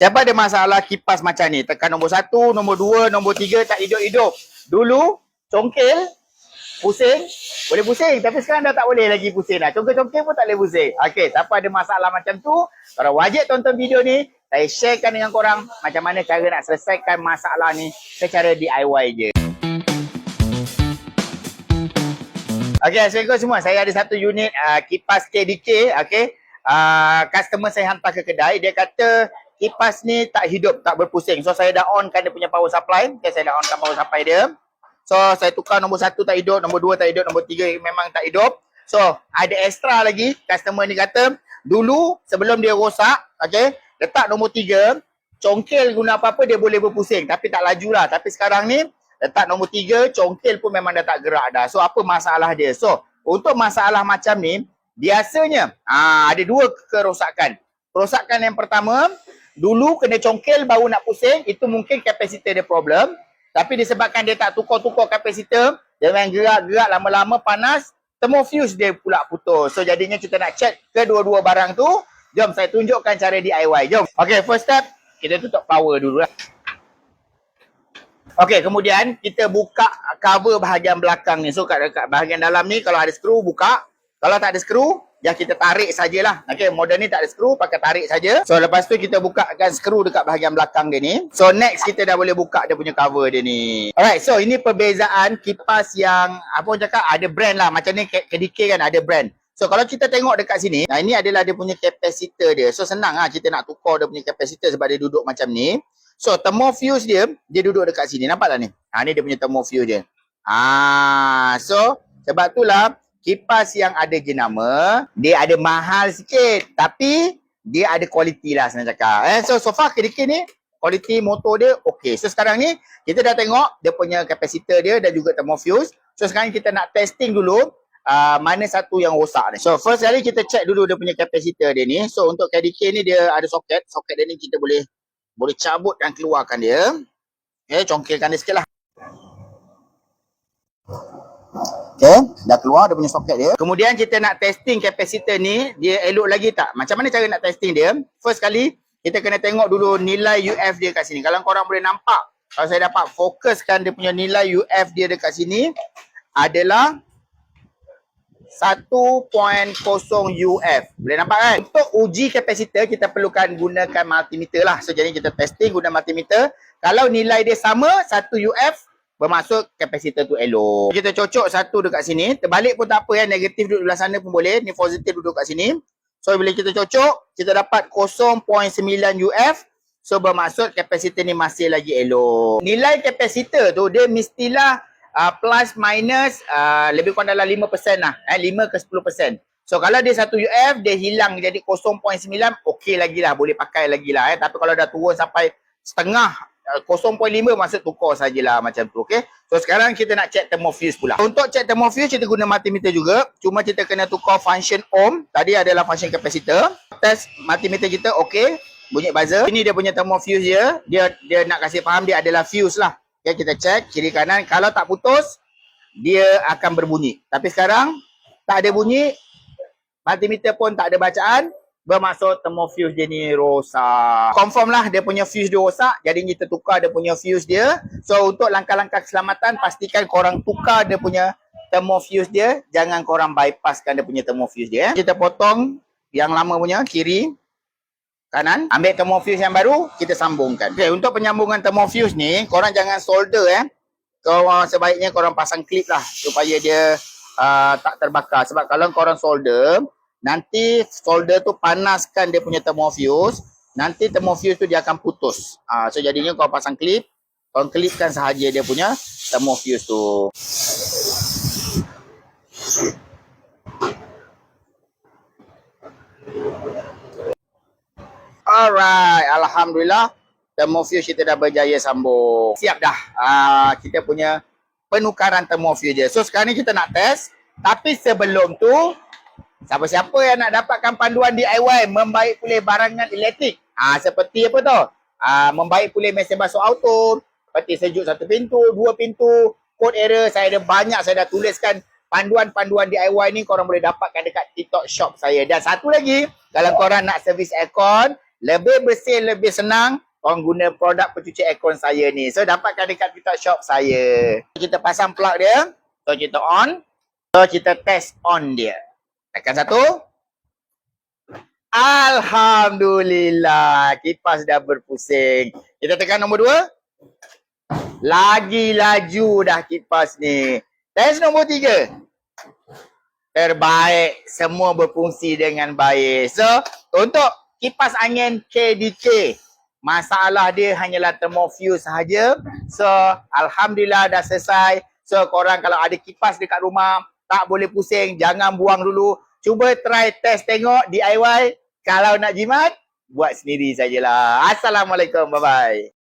Siapa ada masalah kipas macam ni? Tekan nombor satu, nombor dua, nombor tiga tak hidup-hidup. Dulu, congkel, pusing, boleh pusing. Tapi sekarang dah tak boleh lagi pusing dah. Congkel-congkel pun tak boleh pusing. Okey, siapa ada masalah macam tu, korang wajib tonton video ni. Saya sharekan dengan korang macam mana cara nak selesaikan masalah ni secara DIY je. Okey, Assalamualaikum semua. Saya ada satu unit uh, kipas KDK. Okey. Uh, customer saya hantar ke kedai. Dia kata kipas ni tak hidup, tak berpusing. So, saya dah onkan dia punya power supply. Okay, saya dah onkan power supply dia. So, saya tukar nombor satu tak hidup, nombor dua tak hidup, nombor tiga memang tak hidup. So, ada extra lagi. Customer ni kata, dulu sebelum dia rosak, okay, letak nombor tiga, congkel guna apa-apa dia boleh berpusing. Tapi tak laju lah. Tapi sekarang ni, letak nombor tiga, congkel pun memang dah tak gerak dah. So, apa masalah dia? So, untuk masalah macam ni, biasanya aa, ada dua kerosakan. Kerosakan yang pertama, dulu kena congkel baru nak pusing, itu mungkin kapasitor dia problem. Tapi disebabkan dia tak tukar-tukar kapasitor, dia main gerak-gerak lama-lama panas, thermofuse dia pula putus. So jadinya kita nak check kedua-dua barang tu. Jom saya tunjukkan cara DIY. Jom. Okay, first step, kita tutup power dulu lah. Okay, kemudian kita buka cover bahagian belakang ni. So kat, kat bahagian dalam ni kalau ada skru buka. Kalau tak ada skru, ya kita tarik sajalah. Okay, model ni tak ada skru, pakai tarik saja. So lepas tu kita bukakan skru dekat bahagian belakang dia ni. So next kita dah boleh buka dia punya cover dia ni. Alright, so ini perbezaan kipas yang apa orang cakap ada brand lah. Macam ni KDK kan ada brand. So kalau kita tengok dekat sini, nah ini adalah dia punya kapasitor dia. So senang lah kita nak tukar dia punya kapasitor sebab dia duduk macam ni. So thermofuse dia, dia duduk dekat sini. Nampak tak ni? Ha ni dia punya thermofuse dia. Ah, so sebab itulah kipas yang ada jenama, dia ada mahal sikit tapi dia ada kualiti lah senang cakap. Eh, so so far KDK ni kualiti motor dia okey. So sekarang ni kita dah tengok dia punya kapasitor dia dan juga thermofuse. So sekarang kita nak testing dulu uh, mana satu yang rosak ni. So first kali kita check dulu dia punya kapasitor dia ni. So untuk KDK ni dia ada soket. Soket dia ni kita boleh boleh cabut dan keluarkan dia. Okay, congkelkan dia sikit lah. Okay, dah keluar dia punya soket dia. Kemudian kita nak testing kapasitor ni, dia elok lagi tak? Macam mana cara nak testing dia? First kali, kita kena tengok dulu nilai UF dia kat sini. Kalau korang boleh nampak, kalau saya dapat fokuskan dia punya nilai UF dia dekat sini, adalah 1.0 UF. Boleh nampak kan? Untuk uji kapasitor, kita perlukan gunakan multimeter lah. So, jadi kita testing guna multimeter. Kalau nilai dia sama, 1 UF, bermaksud kapasitor tu elok. Kita cocok satu dekat sini. Terbalik pun tak apa ya. Negatif duduk belah sana pun boleh. Ni positif duduk kat sini. So bila kita cocok, kita dapat 0.9 UF. So bermaksud kapasitor ni masih lagi elok. Nilai kapasitor tu dia mestilah uh, plus minus uh, lebih kurang dalam 5% lah. Eh, 5 ke 10%. So kalau dia 1 UF, dia hilang jadi 0.9, okey lagi lah. Boleh pakai lagi lah. Eh. Tapi kalau dah turun sampai setengah 0.5 maksud tukar sajalah macam tu okey. So sekarang kita nak check thermofuse pula. Untuk check thermofuse kita guna multimeter juga. Cuma kita kena tukar function ohm. Tadi adalah function capacitor. Test multimeter kita okey. Bunyi buzzer. Ini dia punya thermofuse dia. Dia dia nak kasih faham dia adalah fuse lah. Okay, kita check kiri kanan. Kalau tak putus, dia akan berbunyi. Tapi sekarang tak ada bunyi. Multimeter pun tak ada bacaan bermaksud thermofuse dia ni rosak. Confirm lah dia punya fuse dia rosak. Jadi kita tukar dia punya fuse dia. So untuk langkah-langkah keselamatan pastikan korang tukar dia punya thermofuse dia. Jangan korang bypasskan dia punya thermofuse dia. Kita potong yang lama punya kiri kanan. Ambil thermofuse yang baru kita sambungkan. Okay, untuk penyambungan thermofuse ni korang jangan solder eh. Korang sebaiknya korang pasang klip lah supaya dia uh, tak terbakar. Sebab kalau korang solder nanti solder tu panaskan dia punya thermofuse nanti thermofuse tu dia akan putus. Uh, so jadinya kau pasang klip kau klipkan sahaja dia punya thermofuse tu. Alright alhamdulillah thermofuse kita dah berjaya sambung. Siap dah. Uh, kita punya penukaran thermofuse dia so sekarang ni kita nak test. Tapi sebelum tu Siapa-siapa yang nak dapatkan panduan DIY membaik pulih barangan elektrik. Ah ha, seperti apa tu? Ah ha, membaik pulih mesin basuh auto, peti sejuk satu pintu, dua pintu, code error saya ada banyak saya dah tuliskan panduan-panduan DIY ni korang boleh dapatkan dekat TikTok shop saya. Dan satu lagi, kalau korang nak servis aircon, lebih bersih, lebih senang, korang guna produk pencuci aircon saya ni. So, dapatkan dekat TikTok shop saya. Kita pasang plug dia. So, kita on. So, kita test on dia. Tekan satu. Alhamdulillah. Kipas dah berpusing. Kita tekan nombor dua. Lagi laju dah kipas ni. Test nombor tiga. Terbaik. Semua berfungsi dengan baik. So, untuk kipas angin KDK, masalah dia hanyalah thermofuse sahaja. So, Alhamdulillah dah selesai. So, korang kalau ada kipas dekat rumah, tak boleh pusing, jangan buang dulu. Cuba try test tengok DIY. Kalau nak jimat, buat sendiri sajalah. Assalamualaikum. Bye-bye.